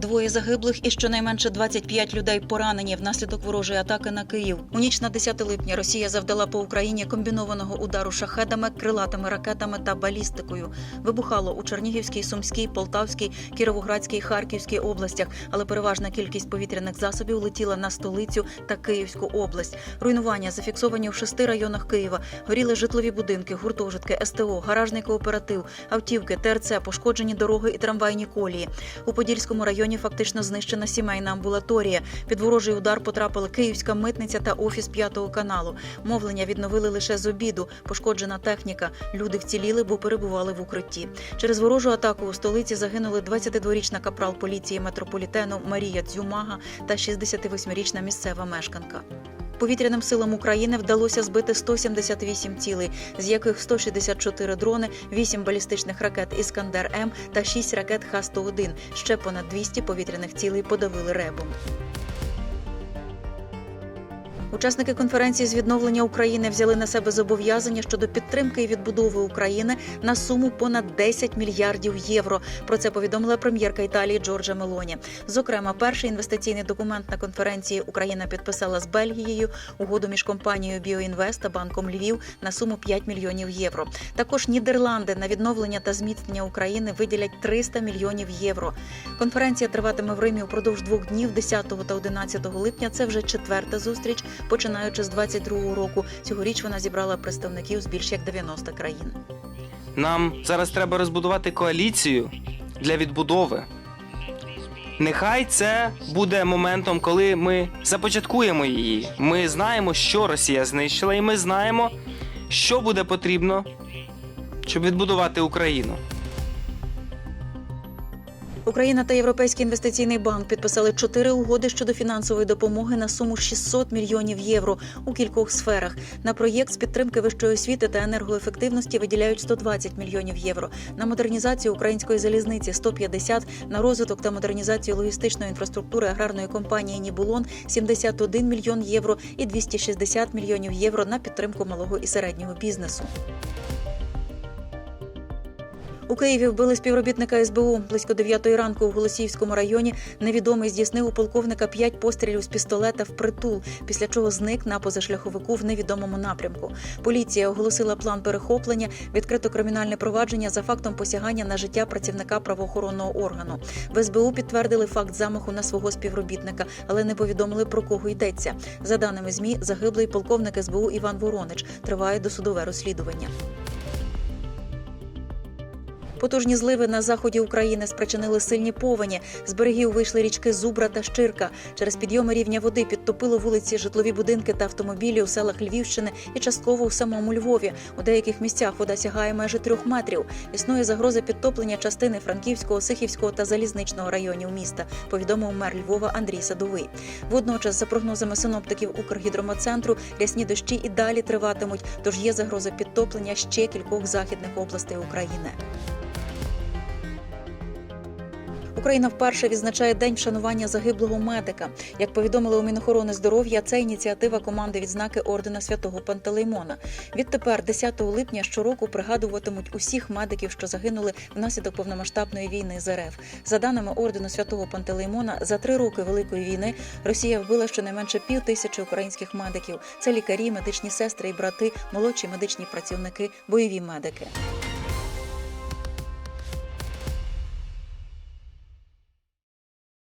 Двоє загиблих і щонайменше 25 людей поранені внаслідок ворожої атаки на Київ. У ніч на 10 липня Росія завдала по Україні комбінованого удару шахедами, крилатими ракетами та балістикою. Вибухало у Чернігівській, Сумській, Полтавській, Кіровоградській, Харківській областях, але переважна кількість повітряних засобів летіла на столицю та Київську область. Руйнування зафіксовані в шести районах Києва. Горіли житлові будинки, гуртожитки, СТО, гаражний кооператив, автівки, ТРЦ, пошкоджені дороги і трамвайні колії. У Подільському районі фактично знищена сімейна амбулаторія. Під ворожий удар потрапили Київська митниця та офіс п'ятого каналу. Мовлення відновили лише з обіду. Пошкоджена техніка. Люди вціліли, бо перебували в укритті. Через ворожу атаку у столиці загинули 22-річна капрал поліції метрополітену Марія Дзюмага та 68-річна місцева мешканка. Повітряним силам України вдалося збити 178 цілей, з яких 164 дрони, 8 балістичних ракет Іскандер М та 6 ракет Х-101. Ще понад 200 повітряних цілей подавили ребом. Учасники конференції з відновлення України взяли на себе зобов'язання щодо підтримки і відбудови України на суму понад 10 мільярдів євро. Про це повідомила прем'єрка Італії Джорджа Мелоні. Зокрема, перший інвестиційний документ на конференції Україна підписала з Бельгією угоду між компанією Біоінвест та банком Львів на суму 5 мільйонів євро. Також Нідерланди на відновлення та зміцнення України виділять 300 мільйонів євро. Конференція триватиме в Римі упродовж двох днів, 10 та 11 липня. Це вже четверта зустріч. Починаючи з 22-го року, цьогоріч вона зібрала представників з більш як 90 країн. Нам зараз треба розбудувати коаліцію для відбудови. Нехай це буде моментом, коли ми започаткуємо її. Ми знаємо, що Росія знищила, і ми знаємо, що буде потрібно, щоб відбудувати Україну. Україна та Європейський інвестиційний банк підписали чотири угоди щодо фінансової допомоги на суму 600 мільйонів євро у кількох сферах. На проєкт з підтримки вищої освіти та енергоефективності виділяють 120 мільйонів євро. На модернізацію української залізниці 150, на розвиток та модернізацію логістичної інфраструктури аграрної компанії Нібулон 71 мільйон євро і 260 мільйонів євро на підтримку малого і середнього бізнесу. У Києві вбили співробітника СБУ. Близько 9 ранку у Голосіївському районі невідомий здійснив у полковника п'ять пострілів з пістолета в притул, після чого зник на позашляховику в невідомому напрямку. Поліція оголосила план перехоплення, відкрито кримінальне провадження за фактом посягання на життя працівника правоохоронного органу. В СБУ підтвердили факт замаху на свого співробітника, але не повідомили про кого йдеться. За даними змі, загиблий полковник СБУ Іван Воронич триває досудове розслідування. Потужні зливи на заході України спричинили сильні повені. З берегів вийшли річки Зубра та Щирка. Через підйоми рівня води підтопило вулиці, житлові будинки та автомобілі у селах Львівщини і частково у самому Львові. У деяких місцях вода сягає майже трьох метрів. Існує загроза підтоплення частини Франківського, Сихівського та Залізничного районів міста. Повідомив мер Львова Андрій Садовий. Водночас, за прогнозами синоптиків Укргідрометцентру, рясні дощі і далі триватимуть. Тож є загроза підтоплення ще кількох західних областей України. Україна вперше відзначає день вшанування загиблого медика. Як повідомили у Мінохорони здоров'я, це ініціатива команди відзнаки ордена святого Пантелеймона. Відтепер, 10 липня, щороку пригадуватимуть усіх медиків, що загинули внаслідок повномасштабної війни з РФ. За даними ордену святого Пантелеймона, за три роки великої війни Росія вбила щонайменше пів тисячі українських медиків. Це лікарі, медичні сестри і брати, молодші медичні працівники, бойові медики.